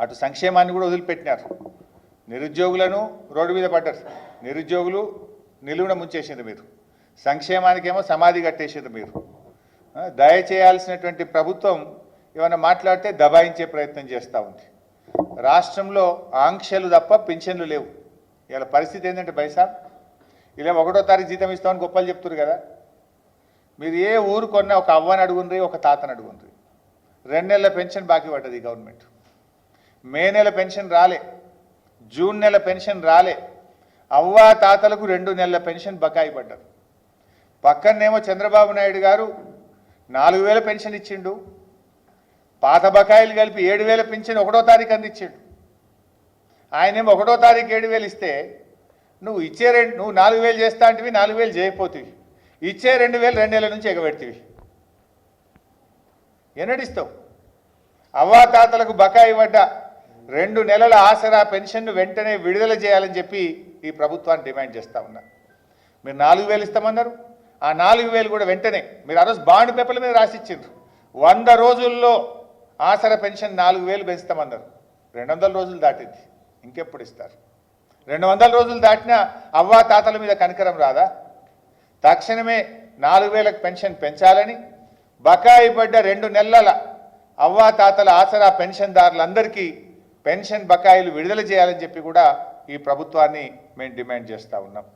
అటు సంక్షేమాన్ని కూడా వదిలిపెట్టినారు. నిరుద్యోగులను రోడ్డు మీద పడ్డారు. నిరుద్యోగులు నిలువున ముంచేసింది మీరు. సంక్షేమానికేమో సమాధి కట్టేసిండ్రు మీరు. దయచేయాల్సినటువంటి ప్రభుత్వం ఏమైనా మాట్లాడితే దబాయించే ప్రయత్నం చేస్తూ ఉంది. రాష్ట్రంలో ఆంక్షలు తప్ప పింఛన్లు లేవు. ఇలా పరిస్థితి ఏంటంటే బైసాబ్ ఇలా ఒకటో తారీఖు జీతం ఇస్తామని గొప్పలు చెప్తున్నారు కదా. మీరు ఏ ఊరు కొన్నా ఒక అవ్వని అడుగుండ్రి ఒక తాతని అడుగుండ్రి. రెండు నెలల పెన్షన్ బాకీ పడ్డది గవర్నమెంట్. మే నెల పెన్షన్ రాలే జూన్ నెల పెన్షన్ రాలే అవ్వా తాతలకు రెండు నెలల పెన్షన్ బకాయి పడ్డారు పక్కనేమో చంద్రబాబు నాయుడు గారు నాలుగు వేల పెన్షన్ ఇచ్చిండు పాత బకాయిలు కలిపి ఏడు వేల పెన్షన్ ఒకటో తారీఖు అందించిండు. ఆయనేమో ఒకటో తారీఖు ఏడు వేలు ఇస్తే నువ్వు ఇచ్చే రెండు నువ్వు నాలుగు వేలు చేస్తా అంటివి నాలుగు వేలు చేయపోతివి ఇచ్చే రెండు వేలు రెండు నెలల నుంచి ఎగబెడతీవి. ఎన్నడిస్తావు? అవ్వాతాతలకు బకాయి పడ్డ రెండు నెలల ఆసరా పెన్షన్ను వెంటనే విడుదల చేయాలని చెప్పి ఈ ప్రభుత్వాన్ని డిమాండ్ చేస్తూ ఉన్నా మీరు నాలుగు వేలు ఇస్తామన్నారు. ఆ నాలుగు వేలు కూడా వెంటనే మీరు ఆ రోజు బాండ్ పేపర్ల మీద రాసిచ్చిండ్రు. వంద రోజుల్లో ఆసరా పెన్షన్ నాలుగు వేలు పెంచుతామన్నారు. రెండు వందల రోజులు దాటింది. ఇంకెప్పుడు ఇస్తారు? రెండు వందల రోజులు దాటినా అవ్వా తాతల మీద కనికరం రాదా? తక్షణమే నాలుగు వేలకు పెన్షన్ పెంచాలని బకాయి పడ్డ రెండు నెలల అవ్వా తాతల ఆసరా పెన్షన్దారులందరికీ పెన్షన్ బకాయిలు విడుదల చేయాలని చెప్పి కూడా ఈ ప్రభుత్వాన్ని మేము డిమాండ్ చేస్తూ ఉన్నాం.